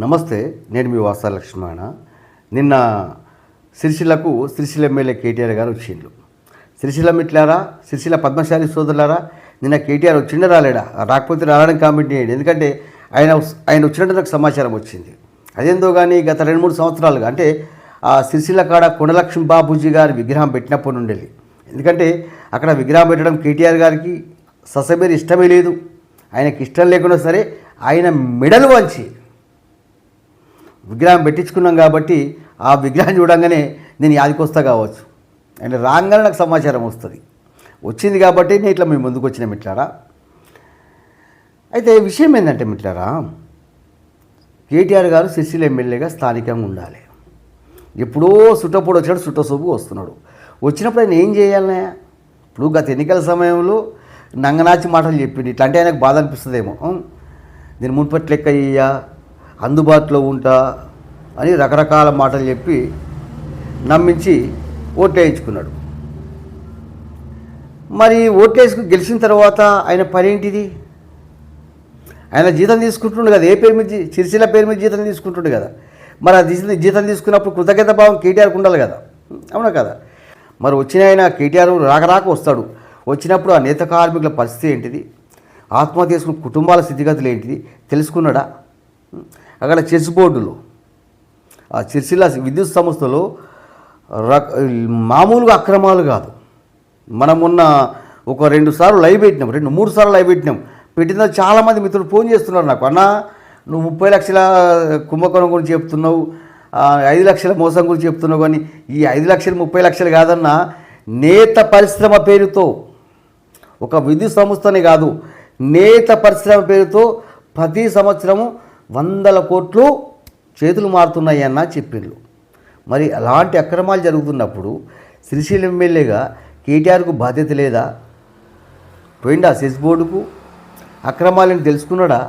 నమస్తే నేను మీ వాసా లక్ష్మణ. నిన్న సిరిసిల్లకు సిరిసిల్ల ఎమ్మెల్యే కేటీఆర్ గారు వచ్చిండ్రు. సిరిసిల్ల మిట్లారా సిరిసిల్ల పద్మశాలి సోదరులారా నిన్న కేటీఆర్ వచ్చిండ రాలేడా? రాకపోతే రావడం కామెంట్ చేయండి. ఎందుకంటే ఆయన ఆయన వచ్చినట్టు నాకు సమాచారం వచ్చింది. అదేందో కానీ గత రెండు మూడు సంవత్సరాలుగా అంటే ఆ సిరిసిల్ల కాడ కొండలక్ష్మి బాబూజీ గారి విగ్రహం పెట్టినప్పుడు ఉండేది ఎందుకంటే అక్కడ విగ్రహం పెట్టడం కేటీఆర్ గారికి ససమేరు ఇష్టమే లేదు. ఆయనకి ఇష్టం లేకుండా సరే ఆయన మెడలు వంచి విగ్రహం పెట్టించుకున్నాం కాబట్టి ఆ విగ్రహం చూడంగానే నేను యాదికొస్తా కావచ్చు. అండ్ రాగానే నాకు సమాచారం వస్తుంది. వచ్చింది కాబట్టి నేను ఇట్లా మేము ముందుకు వచ్చిన మిట్లారా అయితే విషయం ఏంటంటే మిట్లారా కేటీఆర్ గారు సిరిసిల్ల ఎమ్మెల్యేగా స్థానికంగా ఉండాలి. ఎప్పుడో సుట్టప్పుడు వచ్చాడు సుట్టసూపు వస్తున్నాడు. వచ్చినప్పుడు ఆయన ఏం చేయాలనే? ఇప్పుడు గత ఎన్నికల సమయంలో నంగనాచి మాటలు చెప్పింది ఇట్లా అంటే ఆయనకు బాధ అనిపిస్తుందేమో. నేను మున్పటి లెక్క ఇయ్యా అందుబాటులో ఉంటా అని రకరకాల మాటలు చెప్పి నమ్మించి ఓట్లేయించుకున్నాడు. మరి ఓట్లేసుకు గెలిచిన తర్వాత ఆయన పని ఏంటిది? ఆయన జీతం తీసుకుంటుండు కదా ఏ పేరు మీద జీ- సిరిసిల్ల పేరు మీద జీతం తీసుకుంటుండు కదా. మరి అది జీతం జీతం తీసుకున్నప్పుడు కృతజ్ఞత భావం కేటీఆర్కి ఉండాలి కదా. అవునా కదా? మరి వచ్చిన ఆయన కేటీఆర్ రాక రాక వస్తాడు. వచ్చినప్పుడు ఆ నేత కార్మికుల పరిస్థితి ఏంటిది? ఆత్మహత్య చేసుకున్న కుటుంబాల స్థితిగతులు ఏంటిది? తెలుసుకున్నాడా? అక్కడ చెస్ బోర్డులో ఆ సిరిసిల్ల విద్యుత్ సంస్థలో రక మామూలుగా అక్రమాలు కాదు. మనం ఒక రెండు సార్లు లైవ్ పెట్టినాం రెండు మూడు సార్లు లైవ్ పెట్టినాం. పెట్టిన చాలామంది మిత్రులు ఫోన్ చేస్తున్నారు నాకు అన్న నువ్వు ముప్పై లక్షల కుంభకోణం గురించి చెప్తున్నావు ఐదు లక్షల మోసం గురించి చెప్తున్నావు కానీ ఈ ఐదు లక్షలు ముప్పై లక్షలు కాదన్నా నేత పరిశ్రమ పేరుతో ఒక విద్యుత్ సంస్థనే కాదు నేత పరిశ్రమ పేరుతో ప్రతి సంవత్సరము వందల కోట్లు చేతులు మారుతున్నాయి అన్న చెప్పిండ్రు మరి అలాంటి అక్రమాలు జరుగుతున్నప్పుడు సిరిసిల్ల ఎమ్మెల్యేగా కేటీఆర్కు బాధ్యత లేదా? పోయిండా సెస్ బోర్డుకు? అక్రమాలను తెలుసుకున్నాడా?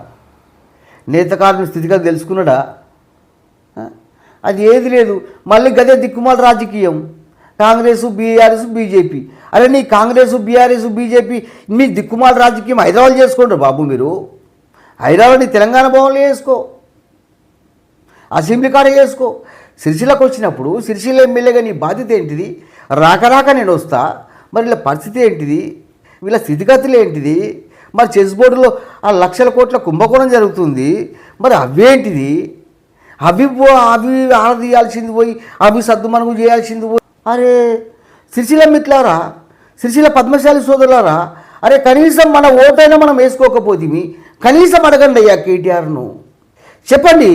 నేతకారుని స్థితిగా తెలుసుకున్నాడా? అది ఏది లేదు. మళ్ళీ గదే దిక్కుమాల రాజకీయం. Congress BRS BJP. అరే నీ కాంగ్రెస్ బీఆర్ఎస్ బీజేపీ మీ దిక్కుమాల రాజకీయం హైదరాబాద్ చేసుకోండి బాబు మీరు. హైదరాబాద్ తెలంగాణ భవన్లో చేసుకో. అసెంబ్లీ కాడ చేసుకో. సిరిసిల్లకు వచ్చినప్పుడు సిరిసిల్ల ఎమ్మెల్యేగా నీ బాధ్యత ఏంటిది? రాక రాక నేను వస్తా. మరి వీళ్ళ పరిస్థితి ఏంటిది? వీళ్ళ స్థితిగతులు ఏంటిది? మరి చెస్ బోర్డులో ఆ లక్షల కోట్ల కుంభకోణం జరుగుతుంది. మరి అవేంటిది? అవి పో- అవి ఆడదీయాల్సింది పోయి అవి మనకు చేయాల్సింది పోయి. అరే సిరిసిల్ల మిట్లారా సిరిసిల్ల పద్మశాలి సోదరులారా? అరే కనీసం మన ఓటైనా మనం వేసుకోకపోతే కనీసం అడగండి అయ్యా కేటీఆర్ను. చెప్పండి.